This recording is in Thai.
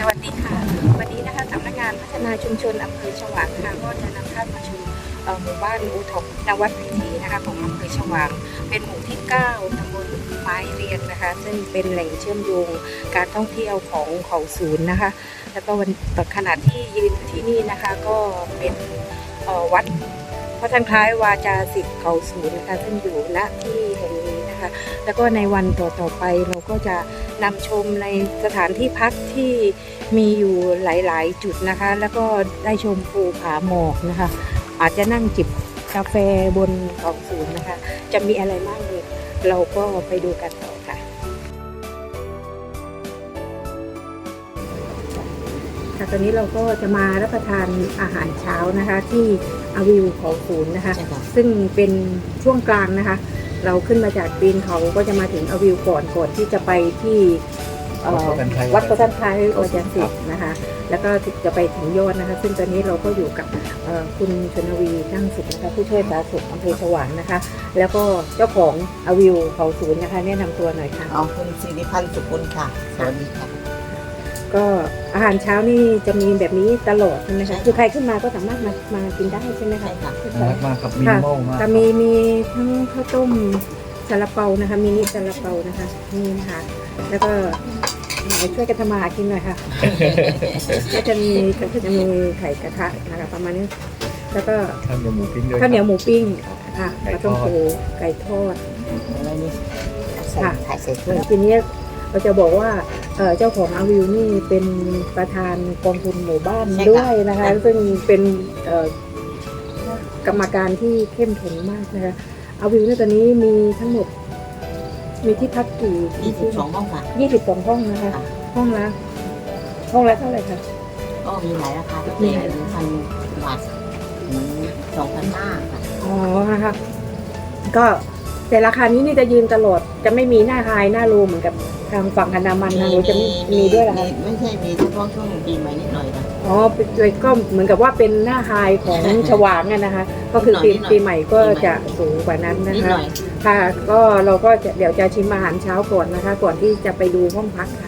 สวัสดีค่ะ วันนี้นะคะสำนักงานพัฒนาชุมชนอำเภอฉวางค่ะก็จะนำท่านมาชมหมู่บ้านอุทกนวัดพิธีนะคะของอำเภอฉวางเป็นหมู่ที่ 9ตำบลไม้เรียนนะคะ ซึ่งเป็นแหล่งเชื่อมโยงการท่องเที่ยวของของศูนย์นะคะ แล้วก็วันขณะที่ยืนที่นี่นะคะก็เป็นวัดพระท่านคล้ายวาจาสิทธิ์เขาศูนย์นะคะซึ่งอยู่ณที่แห่งนี้นะคะ แล้วก็ในวันต่อๆไปเราก็จะ นำชมในสถานที่พักที่มีอยู่หลาย ๆ จุดนะคะ แล้วก็ได้ชมภูผาหมอกนะคะ อาจจะนั่งจิบกาแฟบนของศูนย์นะคะ จะมีอะไรมากเลย เราก็ไปดูกันต่อค่ะค่ะตอนนี้เราก็จะมารับประทานอาหารเช้านะคะ ที่อาวิวของศูนย์นะคะใช่ค่ะซึ่งเป็นช่วงกลางนะคะ เราขึ้นมาจากปีนเขาก็จะมาถึงอวิวก่อนก่อนที่จะไปที่เอ่อวัดพระท่านคล้ายวาจาสิทธิ์นะคะ แล้วก็จะไปถึงยอดนะคะ ซึ่งตอนนี้เราก็อยู่กับเอ่อคุณชนวีตั้งสุขนะคะผู้ช่วยสาธารณสุขอำเภอฉวางนะคะ แล้วก็เจ้าของอวิวเขาศูนย์นะคะแนะนำตัวหน่อยค่ะเอาคุณสิริพันธ์สุกุลค่ะ สวัสดีค่ะ ก็อาหารเช้านี่จะมีแบบนี้ตลอดใช่ไหมใช่คะค่ะคือใครขึ้นมาก็สามารถมามากินได้ใช่ไหมใช่คะค่ะน่ารักมากครับมินิค่ะมอลมากแต่มีมีทั้งข้าวต้มซาลาเปานะคะมินิซาลาเปานะคะนี่นะคะแล้วก็เดี๋ยวช่วยกันทำมาหากินหน่อยค่ะ ก็จะมีก็จะมีไข่กระทะนะคะประมาณนี้ แล้วก็ข้าวเหนียวหมูปิ้งด้วยข้าวเหนียวหมูปิ้งค่ะไก่ปลาทต้อมดโขไก่ทอดอะไรนี่ใส่ค่ะถ่ายใส่ถ้วย ทีนี้ เราจะบอกว่าเอ่อเจ้าของอาวิวนี่เป็นประธานกองทุนหมู่บ้านด้วยนะคะ ซึ่งเป็นเอ่อกรรมการที่เข้มแข็งมากนะคะอาวิวเนี่ยตอนนี้มีทั้งหมดมีที่พักกี่ยี่สิบสองห้องค่ะ ยี่สิบสองห้องนะคะ ค่ะ ห้องละห้องละเท่าไหร่คะ ก็มีหลายราคาตั้งแต่หนึ่งพันบาทถึงสองพันห้าค่ะ อ๋อนะคะก็แต่ราคานี้นี่จะยืนตลอดจะไม่มีหน้าไฮหน้าโลเหมือนกับ ทางฝั่งอันดามันทางนู้นจะมีมีด้วยเหรอคะ ไม่ใช่มีเฉพาะช่วงปีใหม่นิดหน่อยค่ะอ๋อเป็นก็เหมือนกับว่าเป็นหน้าไฮของฉวางอะนะคะ ก็คือปีนิดหน่อยปีใหม่ก็จะสูงกว่านั้นนะนิดคะหน่อย ค่ะ ก็เราก็จะเดี๋ยวจะชิมอาหารเช้าก่อนนะคะ ก่อนที่จะไปดูห้องพักค่ะ